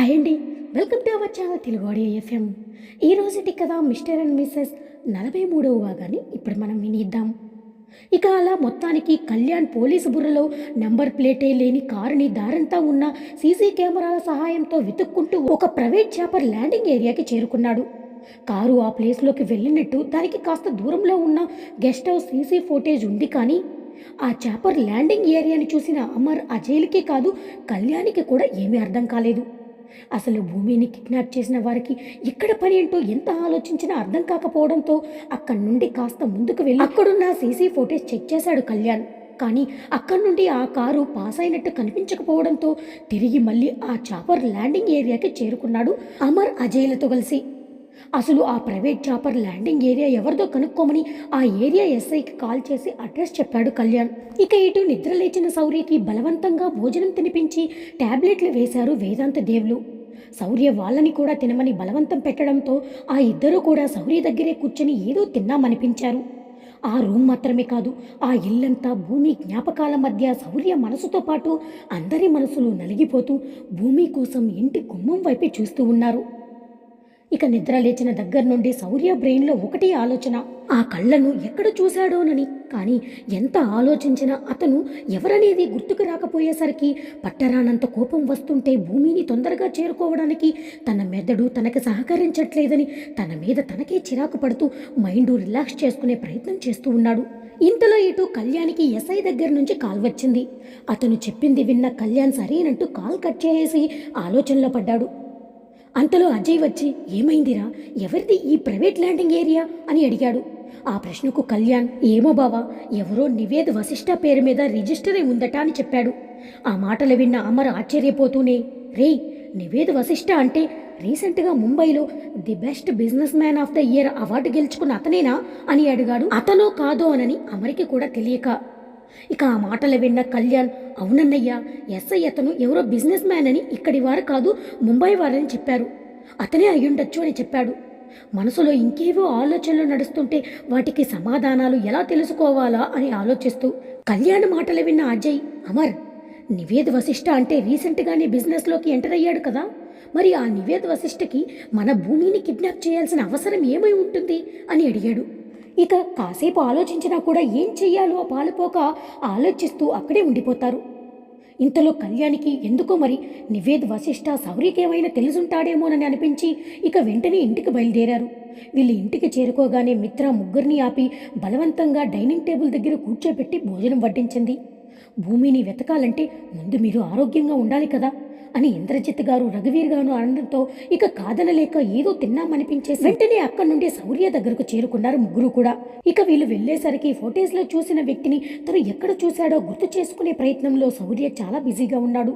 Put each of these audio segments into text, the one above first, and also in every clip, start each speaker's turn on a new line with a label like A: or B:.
A: Hi అండి. Welcome to our channel Telugu audio FM. ఈ రోజుటి కదా మిస్టర్ అండ్ మిస్సెస్ నలభై మూడవ భాగాన్ని ఇప్పుడు మనం వినిద్దాం. ఇక అలా మొత్తానికి కళ్యాణ్ పోలీసు బుర్రలో నెంబర్ ప్లేటే లేని కారుని దారంతా ఉన్న సీసీ కెమెరాల సహాయంతో వెతుక్కుంటూ ఒక ప్రైవేట్ చేపర్ ల్యాండింగ్ ఏరియాకి చేరుకున్నాడు. కారు ఆ ప్లేస్లోకి వెళ్ళినట్టు దానికి కాస్త దూరంలో ఉన్న గెస్ట్ హౌస్ సీసీ ఫోటేజ్ ఉంది కానీ ఆ చేపర్ ల్యాండింగ్ ఏరియాని చూసిన అమర్ అజయ్లకే కాదు కళ్యాణికి కూడా ఏమీ అర్థం కాలేదు. అసలు భూమిని కిడ్నాప్ చేసిన వారికి ఎక్కడ పని ఏంటో ఎంత ఆలోచించినా అర్థం కాకపోవడంతో అక్కడి నుండి కాస్త ముందుకు వెళ్ళి అక్కడున్న సీసీ ఫోటేజ్ చెక్ చేశాడు కళ్యాణ్. కానీ అక్కడి నుండి ఆ కారు పాస్ అయినట్టు కనిపించకపోవడంతో తిరిగి మళ్ళీ ఆ చాపర్ ల్యాండింగ్ ఏరియాకి చేరుకున్నాడు అమర్ అజయ్లతో కలిసి. అసలు ఆ ప్రైవేట్ చాపర్ ల్యాండింగ్ ఏరియా ఎవరిదో కనుక్కోమని ఆ ఏరియా ఎస్ఐకి కాల్ చేసి అడ్రస్ చెప్పాడు కళ్యాణ్. ఇక ఇటు నిద్ర లేచిన శౌర్యకి బలవంతంగా భోజనం తినిపించి టాబ్లెట్లు వేశారు వేదాంత దేవులు. శౌర్య వాళ్ళని కూడా తినమని బలవంతం పెట్టడంతో ఆ ఇద్దరూ కూడా శౌర్య దగ్గరే కూర్చొని ఏదో తిన్నామనిపించారు. ఆ రూమ్ మాత్రమే కాదు ఆ ఇల్లంతా భూమి జ్ఞాపకాల మధ్య శౌర్య మనసుతో పాటు అందరి మనసులు నలిగిపోతూ భూమి కోసం ఇంటి గుమ్మం వైపే చూస్తూ ఉన్నారు. ఇక నిద్ర లేచిన దగ్గర నుండి శౌర్య బ్రెయిన్లో ఒకటి ఆలోచన. ఆ కళ్ళను ఎక్కడ చూశాడోనని. కానీ ఎంత ఆలోచించినా అతను ఎవరనేది గుర్తుకు రాకపోయేసరికి పట్టరానంత కోపం వస్తుంటే భూమిని తొందరగా చేరుకోవడానికి తన మెదడు తనకి సహకరించట్లేదని తన మీద తనకే చిరాకు పడుతూ మైండ్ రిలాక్స్ చేసుకునే ప్రయత్నం చేస్తూ ఉన్నాడు. ఇంతలో ఇటు కళ్యాణ్కి ఎస్ఐ దగ్గర నుంచి కాల్ వచ్చింది. అతను చెప్పింది విన్న కళ్యాణ్ సరేనంటూ కాల్ కట్ చేసి ఆలోచనలో పడ్డాడు. అంతలో అజయ్ వచ్చి ఏమైందిరా? ఎవరిది ఈ ప్రైవేట్ ల్యాండింగ్ ఏరియా? అని అడిగాడు. ఆ ప్రశ్నకు కళ్యాణ్ ఏమో బావా ఎవరో నివేద్ వశిష్ఠ పేరు మీద రిజిస్టర్ అయి ఉందట అని చెప్పాడు. ఆ మాటలు విన్న అమర్ ఆశ్చర్యపోతూనే రేయ్ నివేద్ వశిష్ఠ అంటే రీసెంట్గా ముంబైలో the best businessman of the year award గెలుచుకున్న అతనేనా? అని అడిగాడు. అతనో కాదో అనని అమరికి కూడా తెలియక ఇక ఆ మాటలు విన్న కళ్యాణ్ అవునన్నయ్య ఎస్ఐ అతను ఎవరో బిజినెస్ మ్యాన్ అని ఇక్కడి వారు కాదు ముంబై వారని చెప్పారు. అతనే అయ్యుండొచ్చు అని చెప్పాడు. మనసులో ఇంకేవో ఆలోచనలు నడుస్తుంటే వాటికి సమాధానాలు ఎలా తెలుసుకోవాలా అని ఆలోచిస్తూ కళ్యాణ్ మాటలు విన్న అజయ్ అమర్ నివేద్ వశిష్ఠ అంటే రీసెంట్గానే బిజినెస్లోకి ఎంటర్ అయ్యాడు కదా. మరి ఆ నివేద్ వశిష్ఠకి మన భూమిని కిడ్నాప్ చేయాల్సిన అవసరం ఏమై ఉంటుంది? అని అడిగాడు. ఇక కాసేపు ఆలోచించినా కూడా ఏం చెయ్యాలో పాలుపోక ఆలోచిస్తూ అక్కడే ఉండిపోతారు. ఇంతలో కళ్యాణికి ఎందుకో మరి నివేద్ వశిష్ఠ సౌరికేమైనా తెలుసుంటాడేమోనని అనిపించి ఇక వెంటనే ఇంటికి బయలుదేరారు. వీళ్ళు ఇంటికి చేరుకోగానే మిత్ర ముగ్గురిని ఆపి బలవంతంగా డైనింగ్ టేబుల్ దగ్గర కూర్చోబెట్టి భోజనం వడ్డించింది. భూమిని వెతకాలంటే ముందు మీరు ఆరోగ్యంగా ఉండాలి కదా. అని ఇంద్రజిత్ గారు రఘువీర్ గారు అనడంతో ఇక కాదనలేక ఏదో తిన్నామనిపించేసి వెంటనే అక్కడి నుండి సౌర్య దగ్గరకు చేరుకున్నారు ముగ్గురు కూడా. ఇక వీళ్ళు వెళ్ళేసరికి ఫోటేజ్లో చూసిన వ్యక్తిని తను ఎక్కడ చూశాడో గుర్తు చేసుకునే ప్రయత్నంలో సౌర్య చాలా బిజీగా ఉన్నాడు.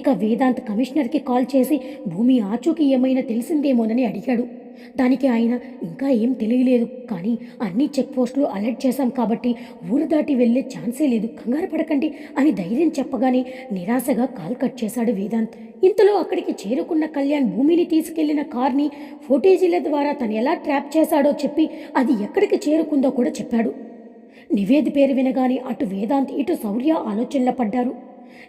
A: ఇక వేదాంత్ కమిషనర్కి కాల్ చేసి భూమి ఆచూకీ ఏమైనా తెలిసిందేమోనని అడిగాడు. దానికి ఆయన ఇంకా ఏం తెలియలేదు. కానీ అన్ని చెక్ పోస్టులు అలర్ట్ చేశాం కాబట్టి ఊరు దాటి వెళ్ళే ఛాన్సే లేదు. కంగారు పడకండి అని ధైర్యం చెప్పగానే నిరాశగా కాల్ కట్ చేశాడు వేదాంత్. ఇంతలో అక్కడికి చేరుకున్న కళ్యాణ్ భూమిని తీసుకెళ్ళిన కార్ని ఫోటేజీల ద్వారా తను ఎలా ట్రాప్ చేశాడో చెప్పి అది ఎక్కడికి చేరుకుందో కూడా చెప్పాడు. నివేద్ పేరు వినగానే అటు వేదాంత్ ఇటు శౌర్య ఆలోచనలో పడ్డారు.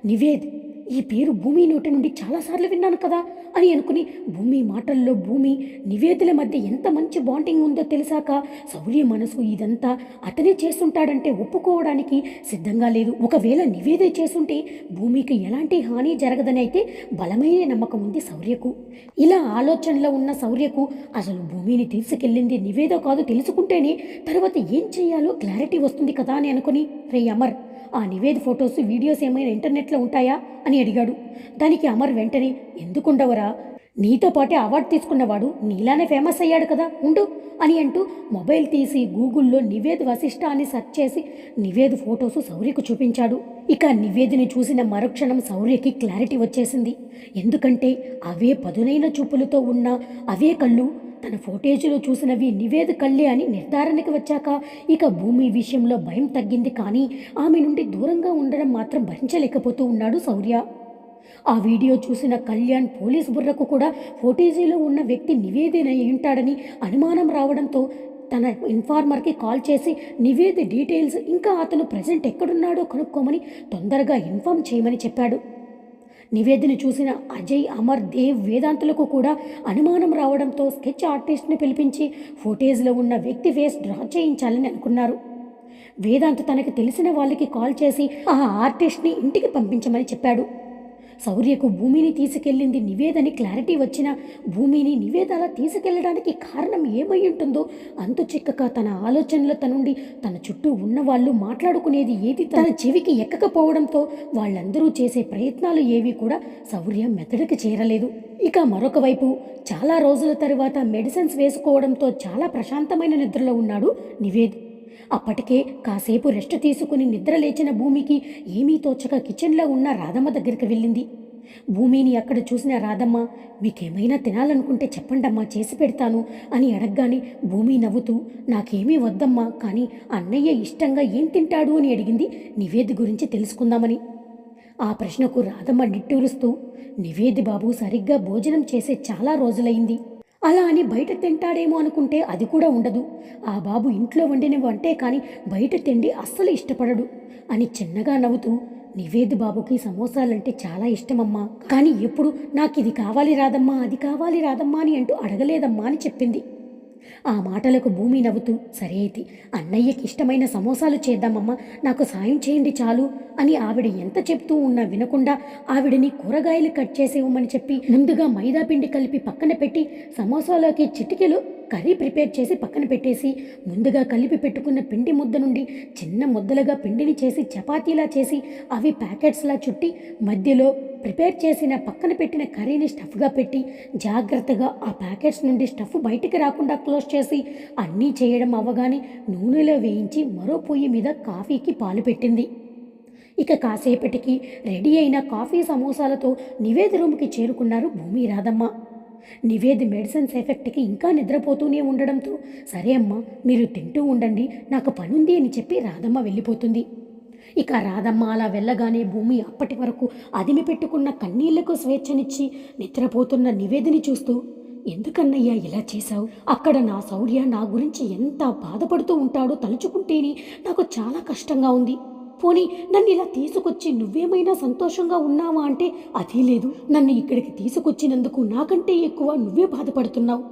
A: నివేద్ ఈ పేరు భూమి నోటి నుండి చాలాసార్లు విన్నాను కదా అని అనుకుని భూమి మాటల్లో భూమి నివేదల మధ్య ఎంత మంచి బాండింగ్ ఉందో తెలిసాక శౌర్య మనసు ఇదంతా అతనే చేస్తుంటాడంటే ఒప్పుకోవడానికి సిద్ధంగా లేదు. ఒకవేళ నివేదే చేస్తుంటే భూమికి ఎలాంటి హాని జరగదని అయితే బలమైన నమ్మకం ఉంది శౌర్యకు ఇలా ఆలోచనలో ఉన్న శౌర్యకు అసలు భూమిని తీసుకెళ్ళింది నివేదో కాదు తెలుసుకుంటేనే తర్వాత ఏం చేయాలో క్లారిటీ వస్తుంది కదా అని అనుకుని రే అమర్ ఆ నివేద్ ఫొటోస్ వీడియోస్ ఏమైనా ఇంటర్నెట్లో ఉంటాయా అని అడిగాడు. దానికి అమర్ వెంటనే ఎందుకుండవరా నీతో పాటే అవార్డు తీసుకున్నవాడు నీలానే ఫేమస్ అయ్యాడు కదా ఉండు అని అంటూ మొబైల్ తీసి గూగుల్లో నివేద్ వశిష్ట అని సెర్చ్ చేసి నివేద్ ఫొటోస్ శౌర్యకు చూపించాడు. ఇక నివేదిని చూసిన మరుక్షణం శౌర్యకి క్లారిటీ వచ్చేసింది. ఎందుకంటే అవే పదునైన చూపులతో ఉన్న అవే కళ్ళు తన ఫోటేజీలో చూసినవి నివేద కళ్ళే అని నిర్ధారణకు వచ్చాక ఇక భూమి విషయంలో భయం తగ్గింది కానీ ఆమె నుండి దూరంగా ఉండడం మాత్రం భరించలేకపోతూ ఉన్నాడు శౌర్య. ఆ వీడియో చూసిన కళ్యాణ్ పోలీస్ బుర్రకు కూడా ఫోటేజీలో ఉన్న వ్యక్తి నివేదిన ఉంటాడని అనుమానం రావడంతో తన ఇన్ఫార్మర్కి కాల్ చేసి నివేద డీటెయిల్స్ ఇంకా అతను ప్రజెంట్ ఎక్కడున్నాడో కనుక్కోమని తొందరగా ఇన్ఫామ్ చేయమని చెప్పాడు. నివేదిన చూసిన అజయ్ అమర్ దేవ్ వేదాంతులకు కూడా అనుమానం రావడంతో స్కెచ్ ఆర్టిస్ట్ని పిలిపించి ఫోటేజ్లో ఉన్న వ్యక్తి ఫేస్ డ్రా చేయించాలని అనుకున్నారు. వేదాంత్ తనకి తెలిసిన వాళ్ళకి కాల్ చేసి ఆ ఆర్టిస్ట్ని ఇంటికి పంపించమని చెప్పాడు. శౌర్యకు భూమిని తీసుకెళ్ళింది నివేదని క్లారిటీ వచ్చిన భూమిని నివేద అలా తీసుకెళ్ళడానికి కారణం ఏమై ఉంటుందో అంతు చిక్కక తన ఆలోచనల తనుండి తన చుట్టూ ఉన్నవాళ్ళు మాట్లాడుకునేది ఏది? తన చెవికి ఎక్కకపోవడంతో వాళ్ళందరూ చేసే ప్రయత్నాలు ఏవి కూడా శౌర్య మెదడుకి చేరలేదు. ఇక మరొక వైపు చాలా రోజుల తరువాత మెడిసిన్స్ వేసుకోవడంతో చాలా ప్రశాంతమైన నిద్రలో ఉన్నాడు నివేద్. అప్పటికే కాసేపు రెస్ట్ తీసుకుని నిద్ర లేచిన భూమికి ఏమీ తోచక కిచెన్లో ఉన్న రాధమ్మ దగ్గరికి వెళ్ళింది. భూమిని అక్కడ చూసిన రాధమ్మ మీకేమైనా తినాలనుకుంటే చెప్పండమ్మా చేసి పెడతాను అని అడగగానే భూమి నవ్వుతూ నాకేమీ వద్దమ్మా కానీ అన్నయ్య ఇష్టంగా ఏం తింటాడు అని అడిగింది నివేది గురించి తెలుసుకుందామని. ఆ ప్రశ్నకు రాధమ్మ నిట్టూరుస్తూ నివేది బాబు సరిగ్గా భోజనం చేసే చాలా రోజులైంది. అలా అని బయట తింటాడేమో అనుకుంటే అది కూడా ఉండదు. ఆ బాబు ఇంట్లో వండిన వంటే కానీ బయట తిండి అస్సలు ఇష్టపడడు అని చిన్నగా నవ్వుతూ నివేది బాబుకి సమోసాలంటే చాలా ఇష్టమమ్మా. కానీ ఎప్పుడు నాకు ఇది కావాలి రాదమ్మా అది కావాలి రాదమ్మా అని అంటూ అడగలేదమ్మా అని చెప్పింది. ఆ మాటలకు భూమి నవ్వుతూ సరే అయితే అన్నయ్యకి ఇష్టమైన సమోసాలు చేద్దామమ్మా నాకు సాయం చేయండి చాలు అని ఆవిడ ఎంత చెప్తూ ఉన్నా వినకుండా ఆవిడని కూరగాయలు కట్ చేసేవమని చెప్పి ముందుగా మైదా పిండి కలిపి పక్కన పెట్టి సమోసాలోకి చిటికెలు కర్రీ ప్రిపేర్ చేసి పక్కన పెట్టేసి ముందుగా కలిపి పెట్టుకున్న పిండి ముద్ద నుండి చిన్న ముద్దలుగా పిండిని చేసి చపాతీలా చేసి అవి ప్యాకెట్స్లా చుట్టి మధ్యలో ప్రిపేర్ చేసిన పక్కన పెట్టిన కర్రీని స్టఫ్గా పెట్టి జాగ్రత్తగా ఆ ప్యాకెట్స్ నుండి స్టఫ్ బయటికి రాకుండా క్లోజ్ చేసి అన్నీ చేయడం అవ్వగానే నూనెలో వేయించి మరో పొయ్యి మీద కాఫీకి పాలు పెట్టింది. ఇక కాసేపటికి రెడీ అయిన కాఫీ సమోసాలతో నివేద రూమ్కి చేరుకున్నారు భూమి రాధమ్మ. నివేది మెడిసిన్స్ ఎఫెక్ట్కి ఇంకా నిద్రపోతూనే ఉండడంతో సరే అమ్మా మీరు తింటూ ఉండండి నాకు పనుంది అని చెప్పి రాధమ్మ వెళ్ళిపోతుంది. ఇక రాధమ్మ అలా వెళ్ళగానే భూమి అప్పటి వరకు అదిమి పెట్టుకున్న కన్నీళ్ళకు స్వేచ్ఛనిచ్చి నిద్రపోతున్న నివేదిని చూస్తూ ఎందుకన్నయ్యా ఇలా చేశావు? అక్కడ నా శౌర్య నా గురించి ఎంత బాధపడుతూ ఉంటాడో తలుచుకుంటేనే నాకు చాలా కష్టంగా ఉంది. పోనీ నన్ను ఇలా తీసుకొచ్చి నువ్వేమైనా సంతోషంగా ఉన్నావా అంటే అదీ లేదు. నన్ను ఇక్కడికి తీసుకొచ్చినందుకు నాకంటే ఎక్కువ నువ్వే బాధపడుతున్నావు.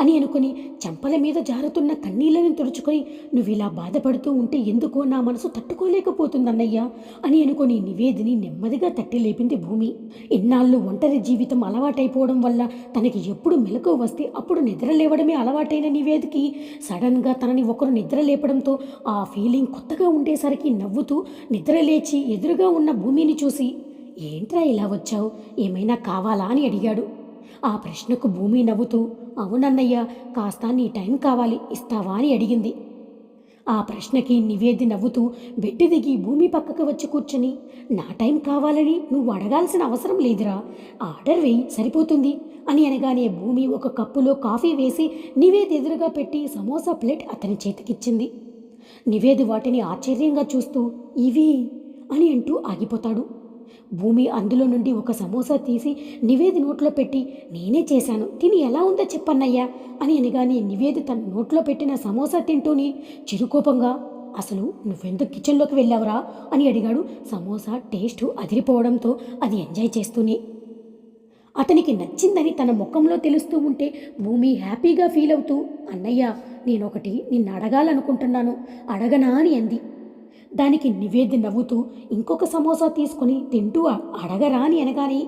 A: అని అనుకుని చెంపల మీద జారుతున్న కన్నీళ్ళను తుడుచుకొని నువ్వు ఇలా బాధపడుతూ ఉంటే ఎందుకో నా మనసు తట్టుకోలేకపోతుందన్నయ్యా అని అనుకుని నివేదిని నెమ్మదిగా తట్టి లేపింది భూమి. ఇన్నాళ్ళు ఒంటరి జీవితం అలవాటైపోవడం వల్ల తనకి ఎప్పుడు మెలకు వస్తే అప్పుడు నిద్ర లేవడమే అలవాటైన నివేదికి సడన్గా తనని ఒకరు నిద్ర లేపడంతో ఆ ఫీలింగ్ కొత్తగా ఉండేసరికి నవ్వుతూ నిద్ర లేచి ఎదురుగా ఉన్న భూమిని చూసి ఏంట్రా ఇలా వచ్చావు? ఏమైనా కావాలా? అని అడిగాడు. ఆ ప్రశ్నకు భూమి నవ్వుతూ అవునన్నయ్య కాస్త నీ టైం కావాలి ఇస్తావా? అని అడిగింది. ఆ ప్రశ్నకి నివేది నవ్వుతూ బెడ్ దిగి భూమి పక్కకు వచ్చి కూర్చుని నా టైం కావాలని నువ్వు అడగాల్సిన అవసరం లేదురా ఆర్డర్ వేయి సరిపోతుంది అని అనగానే భూమి ఒక కప్పులో కాఫీ వేసి నివేది ఎదురుగా పెట్టి సమోసా ప్లేట్ అతని చేతికిచ్చింది. నివేది వాటిని ఆశ్చర్యంగా చూస్తూ ఇవి అని అంటూ ఆగిపోతాడు. భూమి అందులో నుండి ఒక సమోసా తీసి నివేది నోట్లో పెట్టి నేనే చేశాను. తిని ఎలా ఉందో చెప్పన్నయ్యా అని అనగానే నివేది తన నోట్లో పెట్టిన సమోసా తింటూని చిరుకోపంగా అసలు నువ్వెందుకు కిచెన్లోకి వెళ్ళావురా? అని అడిగాడు. సమోసా టేస్ట్ అదిరిపోవడంతో అది ఎంజాయ్ చేస్తూనే. అతనికి నచ్చిందని తన ముఖంలో తెలుస్తూ ఉంటే భూమి హ్యాపీగా ఫీల్ అవుతూ అన్నయ్య నేనొకటి నిన్ను అడగాలనుకుంటున్నాను అడగనా? అని అంది. దానికి నివేది నవ్వుతూ ఇంకొక సమోసా తీసుకుని తింటూ అడగరా అని అనగానే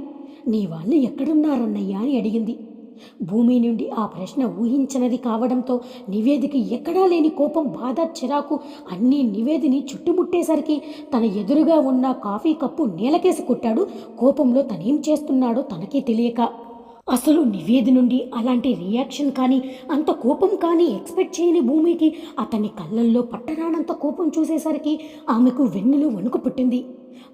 A: నీ వాళ్ళు ఎక్కడున్నారన్నయ్యా? అని అడిగింది. భూమి నుండి ఆ ప్రశ్న ఊహించనిది కావడంతో నివేదికి ఎక్కడా లేని కోపం బాధ చిరాకు అన్నీ నివేదిని చుట్టుముట్టేసరికి తన ఎదురుగా ఉన్న కాఫీ కప్పు నేలకేసి కొట్టాడు. కోపంలో తనేం చేస్తున్నాడో తనకే తెలియక అసలు నివేది నుండి అలాంటి రియాక్షన్ కానీ అంత కోపం కానీ ఎక్స్పెక్ట్ చేయని భూమికి అతని కళ్ళల్లో పట్టరానంత కోపం చూసేసరికి ఆమెకు వెన్నులో వణుకు పుట్టింది.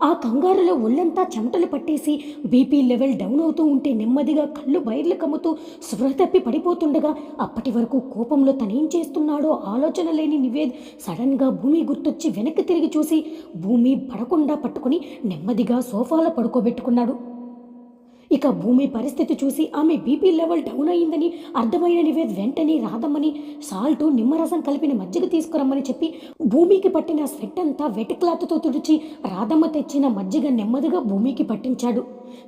A: ఆ కంగారులో ఒళ్ళంతా చెమటలు పట్టేసి బీపీ లెవెల్ డౌన్ అవుతూ ఉంటే నెమ్మదిగా కళ్ళు బయర్లు కమ్ముతూ స్పృహ తప్పి పడిపోతుండగా అప్పటి వరకు కోపంలో తనేం చేస్తున్నాడో ఆలోచన లేని నివేద్ సడన్గా భూమి గుర్తొచ్చి వెనక్కి తిరిగి చూసి భూమి పడకుండా పట్టుకుని నెమ్మదిగా సోఫాలో పడుకోబెట్టుకున్నాడు. ఇక భూమి పరిస్థితి చూసి ఆమె బీపీ లెవెల్ డౌన్ అయిందని అర్థమైన నివేద్ వెంటనే రాదమ్మని సాల్ట్ నిమ్మరసం కలిపిన మజ్జిగ తీసుకురమ్మని చెప్పి భూమికి పట్టిన స్వెట్ అంతా వెట్ క్లాత్తో తుడిచి రాధమ్మ తెచ్చిన మజ్జిగ నెమ్మదిగా భూమికి పట్టించాడు.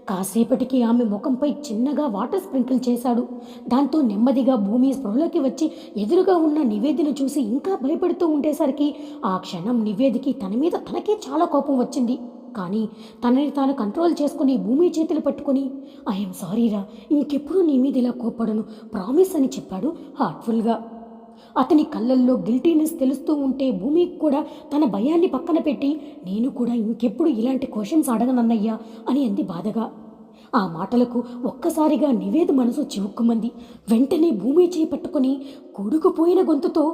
A: కాసేపటికి ఆమె ముఖంపై చిన్నగా వాటర్ స్ప్రింకిల్ చేశాడు. దాంతో నెమ్మదిగా భూమి స్పృహలోకి వచ్చి ఎదురుగా ఉన్న నివేదిని చూసి ఇంకా భయపడుతూ ఉండేసరికి ఆ క్షణం నివేదికి తన మీద తనకే చాలా కోపం వచ్చింది. కానీ తనని తాను కంట్రోల్ చేసుకుని భూమి చేతులు పట్టుకొని ఐఎమ్ సారీరా ఇంకెప్పుడు నీ మీద ఇలా కోపడను ప్రామిస్ అని చెప్పాడు హార్ట్ఫుల్గా. అతని కళ్ళల్లో గిల్టీనెస్ తెలుస్తూ ఉంటే భూమికి కూడా తన భయాన్ని పక్కన పెట్టి నేను కూడా ఇంకెప్పుడు ఇలాంటి క్వశ్చన్స్ అడగనన్నయ్యా అని అంది బాధగా. ఆ మాటలకు ఒక్కసారిగా నివేద మనసు చివుక్కుమంది. వెంటనే భూమి చేయి పట్టుకొని కూడుకుపోయిన గొంతుతో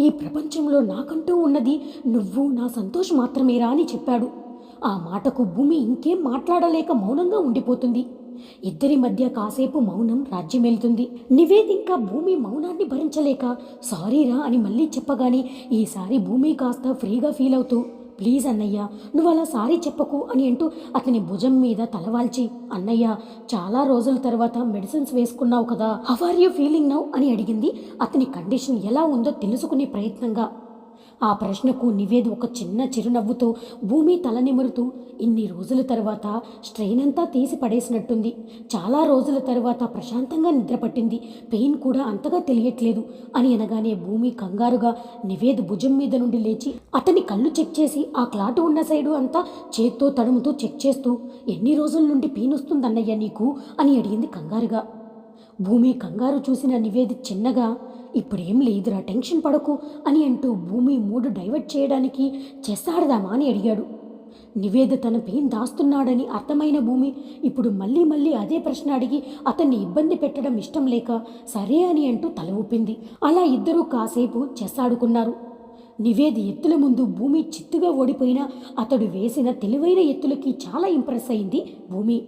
A: ఈ ప్రపంచంలో నాకంటూ ఉన్నది నువ్వు నా సంతోష్ మాత్రమేరా అని చెప్పాడు. ఆ మాటకు భూమి ఇంకేం మాట్లాడలేక మౌనంగా ఉండిపోతుంది. ఇద్దరి మధ్య కాసేపు మౌనం రాజ్యమేలుతుంది. నివేద్ భూమి మౌనాన్ని భరించలేక సారీరా అని మళ్ళీ చెప్పగానే ఈసారి భూమి కాస్త ఫ్రీగా ఫీల్ అవుతూ ప్లీజ్ అన్నయ్య నువ్వు అలా సారీ చెప్పకు అని అంటూ అతని భుజం మీద తలవాల్చి అన్నయ్య చాలా రోజుల తర్వాత మెడిసిన్స్ వేసుకున్నావు కదా how are you feeling now? అని అడిగింది. అతని కండిషన్ ఎలా ఉందో తెలుసుకునే ప్రయత్నంగా ఆ ప్రశ్నకు నివేద్ ఒక చిన్న చిరునవ్వుతో భూమి తల నిమురుతూ ఇన్ని రోజుల తర్వాత స్ట్రెయిన్ అంతా తీసి పడేసినట్టుంది. చాలా రోజుల తర్వాత ప్రశాంతంగా నిద్రపట్టింది పెయిన్ కూడా అంతగా తెలియట్లేదు అని అనగానే భూమి కంగారుగా నివేద్ భుజం మీద నుండి లేచి అతని కళ్ళు చెక్ చేసి ఆ క్లాటు ఉన్న సైడు అంతా చేత్తో తడుముతూ చెక్ చేస్తూ ఎన్ని రోజుల నుండి పెయిన్ వస్తుందన్నయ్య నీకు? అని అడిగింది కంగారుగా. భూమి కంగారు చూసిన నివేది చిన్నగా ఇప్పుడేం లేదురా టెన్షన్ పడకు అని అంటూ భూమి మూడు డైవర్ట్ చేయడానికి చేస్తాడదామా అని అడిగాడు. నివేద తన పెయిన్ దాస్తున్నాడని అర్థమైన భూమి ఇప్పుడు మళ్ళీ మళ్ళీ అదే ప్రశ్న అడిగి అతన్ని ఇబ్బంది పెట్టడం ఇష్టం లేక సరే అని అంటూ తల ఊపింది. అలా ఇద్దరూ కాసేపు చెస్సాడుకున్నారు. నివేది ఎత్తుల ముందు భూమి చిత్తుగా ఓడిపోయినా అతడు వేసిన తెలివైన ఎత్తులకి చాలా ఇంప్రెస్ అయింది భూమి.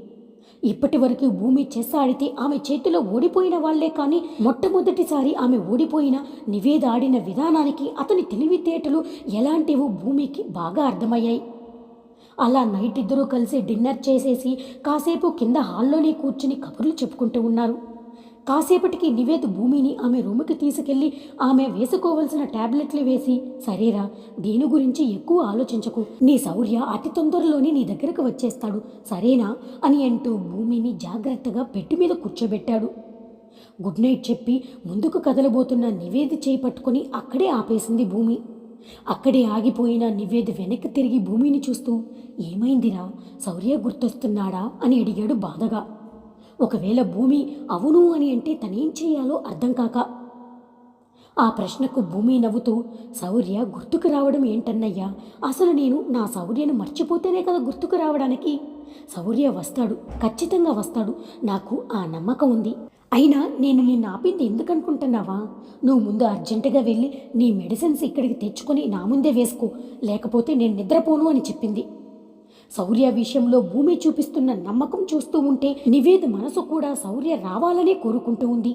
A: ఇప్పటి వరకు భూమి చెస్ ఆడితే ఆమె చేతిలో ఓడిపోయిన వాళ్ళే కానీ మొట్టమొదటిసారి ఆమె ఓడిపోయిన నివేద ఆడిన విధానానికి అతని తెలివితేటలు ఎలాంటివో భూమికి బాగా అర్థమయ్యాయి. అలా నైట్ ఇద్దరూ కలిసి డిన్నర్ చేసేసి కాసేపు కింద హాల్లోనే కూర్చుని కబుర్లు చెప్పుకుంటూ ఉన్నారు. కాసేపటికి నివేద్ భూమిని ఆమె రూముకి తీసుకెళ్ళి ఆమె వేసుకోవలసిన టాబ్లెట్లు వేసి సరేరా దీని గురించి ఎక్కువ ఆలోచించకు. నీ శౌర్య అతి తొందరలోనే నీ దగ్గరకు వచ్చేస్తాడు. సరేనా? అని అంటూ భూమిని జాగ్రత్తగా పెట్టి మీద కూర్చోబెట్టాడు. గుడ్ నైట్ చెప్పి ముందుకు కదలబోతున్న నివేది చేయి పట్టుకొని అక్కడే ఆపేసింది భూమి. అక్కడే ఆగిపోయిన నివేది వెనక్కి తిరిగి భూమిని చూస్తూ ఏమైందిరా? శౌర్య గుర్తొస్తున్నాడా? అని అడిగాడు బాధగా. ఒకవేళ భూమి అవును అని అంటే తనేం చేయాలో అర్థం కాక ఆ ప్రశ్నకు భూమి నవ్వుతూ శౌర్య గుర్తుకు రావడం ఏంటన్నయ్యా? అసలు నేను నా శౌర్యను మర్చిపోతేనే కదా గుర్తుకు రావడానికి? శౌర్య వస్తాడు ఖచ్చితంగా వస్తాడు. నాకు ఆ నమ్మకం ఉంది. అయినా నేను నిన్ను ఆపింది ఎందుకనుకుంటున్నావా? నువ్వు ముందు అర్జెంటుగా వెళ్ళి నీ మెడిసిన్స్ ఇక్కడికి తెచ్చుకొని నా ముందే వేసుకో. లేకపోతే నేను నిద్రపోను అని చెప్పింది. శౌర్య విషయంలో భూమి చూపిస్తున్న నమ్మకం చూస్తూ ఉంటే నివేద మనసు కూడా శౌర్య రావాలనే కోరుకుంటూ ఉంది.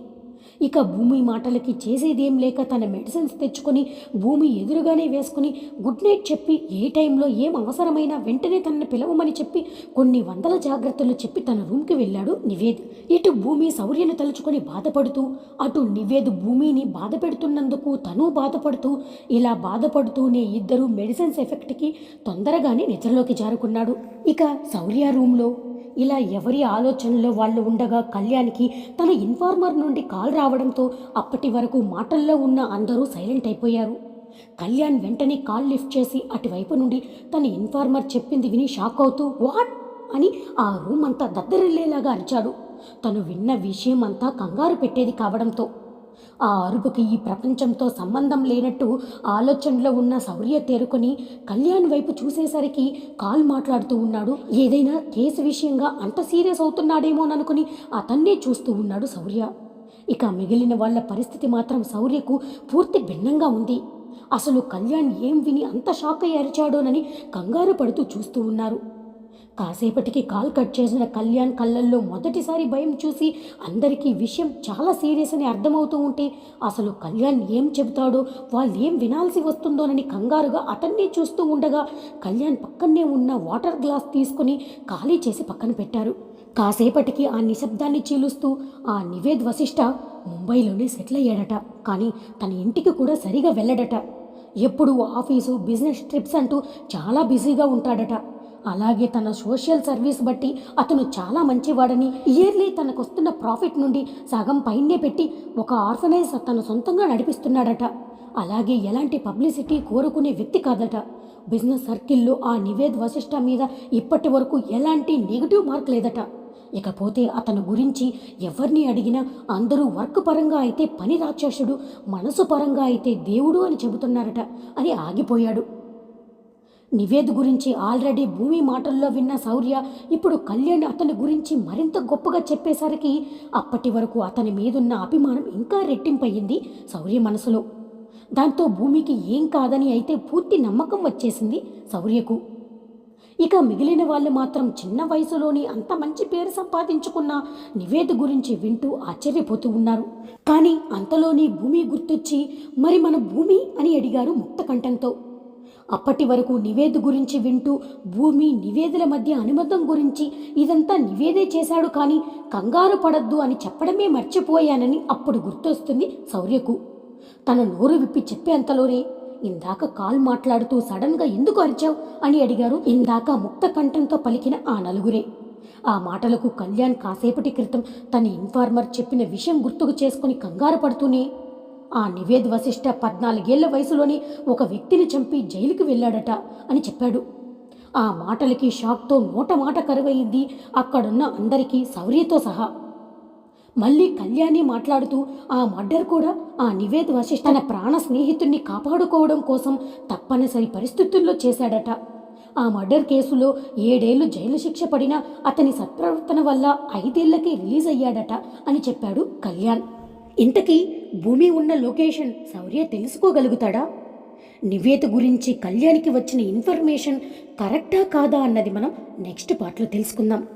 A: ఇక భూమి మాటలకి చేసేదేం లేక తన మెడిసిన్స్ తెచ్చుకొని భూమి ఎదురుగానే వేసుకుని గుడ్ నైట్ చెప్పి ఏ టైంలో ఏం అవసరమైనా వెంటనే తనని పిలవమని చెప్పి కొన్ని వందల జాగ్రత్తలు చెప్పి తన రూమ్కి వెళ్ళాడు నివేద్. ఇటు భూమి శౌర్యను తలుచుకొని బాధపడుతూ అటు నివేద్ భూమిని బాధ పెడుతున్నందుకు తను బాధపడుతూ ఇలా బాధపడుతూనే ఇద్దరు మెడిసిన్స్ ఎఫెక్ట్కి తొందరగానే నిద్రలోకి జారుకున్నాడు. ఇక శౌర్య రూమ్లో ఇలా ఎవరి ఆలోచనలో వాళ్ళు ఉండగా కళ్యాణ్కి తన ఇన్ఫార్మర్ నుండి కాల్ రావడంతో అప్పటి వరకు మాటల్లో ఉన్న అందరూ సైలెంట్ అయిపోయారు. కళ్యాణ్ వెంటనే కాల్ లిఫ్ట్ చేసి అటువైపు నుండి తన ఇన్ఫార్మర్ చెప్పింది విని షాక్ అవుతూ వాట్? అని ఆ రూమ్ అంతా దద్దరిల్లేలాగా అరిచాడు. తను విన్న విషయం అంతా కంగారు పెట్టేది కావడంతో ఆ అరుపుకి ఈ ప్రపంచంతో సంబంధం లేనట్టు ఆలోచనలో ఉన్న శౌర్య తేరుకొని కళ్యాణ్ వైపు చూసేసరికి కాల్ మాట్లాడుతూ ఉన్నాడు. ఏదైనా కేసు విషయంగా అంత సీరియస్ అవుతున్నాడేమోననుకుని అతన్నే చూస్తూ ఉన్నాడు శౌర్య. ఇక మిగిలిన వాళ్ళ పరిస్థితి మాత్రం శౌర్యకు పూర్తి భిన్నంగా ఉంది. అసలు కళ్యాణ్ ఏం విని అంత షాక్ అయ్యి అరిచాడోనని కంగారు పడుతూ చూస్తూ ఉన్నారు. కాసేపటికి కాల్ కట్ చేసిన కళ్యాణ్ కళ్ళల్లో మొదటిసారి భయం చూసి అందరికీ విషయం చాలా సీరియస్ అని అర్థమవుతూ ఉంటే అసలు కళ్యాణ్ ఏం చెబుతాడో వాళ్ళు ఏం వినాల్సి వస్తుందోనని కంగారుగా అతన్ని చూస్తూ ఉండగా కళ్యాణ్ పక్కనే ఉన్న వాటర్ గ్లాస్ తీసుకుని ఖాళీ చేసి పక్కన పెట్టారు. కాసేపటికి ఆ నిశ్శబ్దాన్ని చీలుస్తూ ఆ నివేద్ వశిష్ట ముంబైలోనే సెటిల్ అయ్యాడట. కానీ తన ఇంటికి కూడా సరిగా వెళ్ళడట. ఎప్పుడు ఆఫీసు బిజినెస్ ట్రిప్స్ అంటూ చాలా బిజీగా ఉంటాడట. అలాగే తన సోషల్ సర్వీస్ బట్టి అతను చాలా మంచివాడని ఇయర్లీ తనకు వస్తున్న ప్రాఫిట్ నుండి సగం పైనే పెట్టి ఒక ఆర్ఫనైజ్ తన సొంతంగా నడిపిస్తున్నాడట. అలాగే ఎలాంటి పబ్లిసిటీ కోరుకునే వ్యక్తి కాదట. బిజినెస్ సర్కిల్లో ఆ నివేద్ వశిష్ట మీద ఇప్పటి వరకు ఎలాంటి నెగిటివ్ మార్క్ లేదట. ఇకపోతే అతని గురించి ఎవరిని అడిగినా అందరూ వర్క్ పరంగా అయితే పని రాక్షసుడు మనసు పరంగా అయితే దేవుడు అని చెబుతున్నారట అని ఆగిపోయాడు. నివేద్ గురించి ఆల్రెడీ భూమి మాటల్లో విన్న శౌర్య ఇప్పుడు కళ్యాణ్ అతని గురించి మరింత గొప్పగా చెప్పేసరికి అప్పటి వరకు అతని మీదున్న అభిమానం ఇంకా రెట్టింపయ్యింది శౌర్య మనసులో. దాంతో భూమికి ఏం కాదని అయితే పూర్తి నమ్మకం వచ్చేసింది శౌర్యకు. ఇక మిగిలిన వాళ్ళు మాత్రం చిన్న వయసులోని అంత మంచి పేరు సంపాదించుకున్న నివేద గురించి వింటూ ఆశ్చర్యపోతూ ఉన్నారు. కానీ అంతలోని భూమి గుర్తొచ్చి మరి మన భూమి? అని అడిగారు ముక్తకంఠంతో అప్పటి వరకు నివేద్ గురించి వింటూ భూమి నివేదల మధ్య అనుబంధం గురించి ఇదంతా నివేదే చేశాడు కానీ కంగారు పడద్దు అని చెప్పడమే మర్చిపోయానని అప్పుడు గుర్తొస్తుంది శౌర్యకు. తన నోరు విప్పి చెప్పేంతలోనే ఇందాక కాల్ మాట్లాడుతూ సడన్గా ఎందుకు అరిచావు? అని అడిగారు ఇందాక ముక్త కంఠంతో పలికిన ఆ నలుగురే. ఆ మాటలకు కళ్యాణ్ కాసేపటి క్రితం తన ఇన్ఫార్మర్ చెప్పిన విషయం గుర్తుకు చేసుకుని కంగారు పడుతూనే ఆ నివేద్ వశిష్ఠ పద్నాలుగేళ్ళ వయసులోని ఒక వ్యక్తిని చంపి జైలుకి వెళ్ళాడట అని చెప్పాడు. ఆ మాటలకి షాక్తో నోట మాట కరువయింది అక్కడున్న అందరికీ శౌర్యతో సహా. మళ్ళీ కళ్యాణి మాట్లాడుతూ ఆ మర్డర్ కూడా ఆ నివేద్ వశిష్ఠ తన ప్రాణ స్నేహితుణ్ణి కాపాడుకోవడం కోసం తప్పనిసరి పరిస్థితుల్లో చేశాడట. ఆ మర్డర్ కేసులో ఏడేళ్ళు జైలు శిక్ష పడినా అతని సత్ప్రవర్తన వల్ల ఐదేళ్ళకే రిలీజ్ అయ్యాడట అని చెప్పాడు కళ్యాణ్. ఇంతకీ భూమి ఉన్న లొకేషన్ శౌర్య తెలుసుకోగలుగుతాడా? నివేద గురించి కళ్యాణ్కి వచ్చిన ఇన్ఫర్మేషన్ కరెక్టా కాదా అన్నది మనం నెక్స్ట్ పార్ట్లో తెలుసుకుందాం.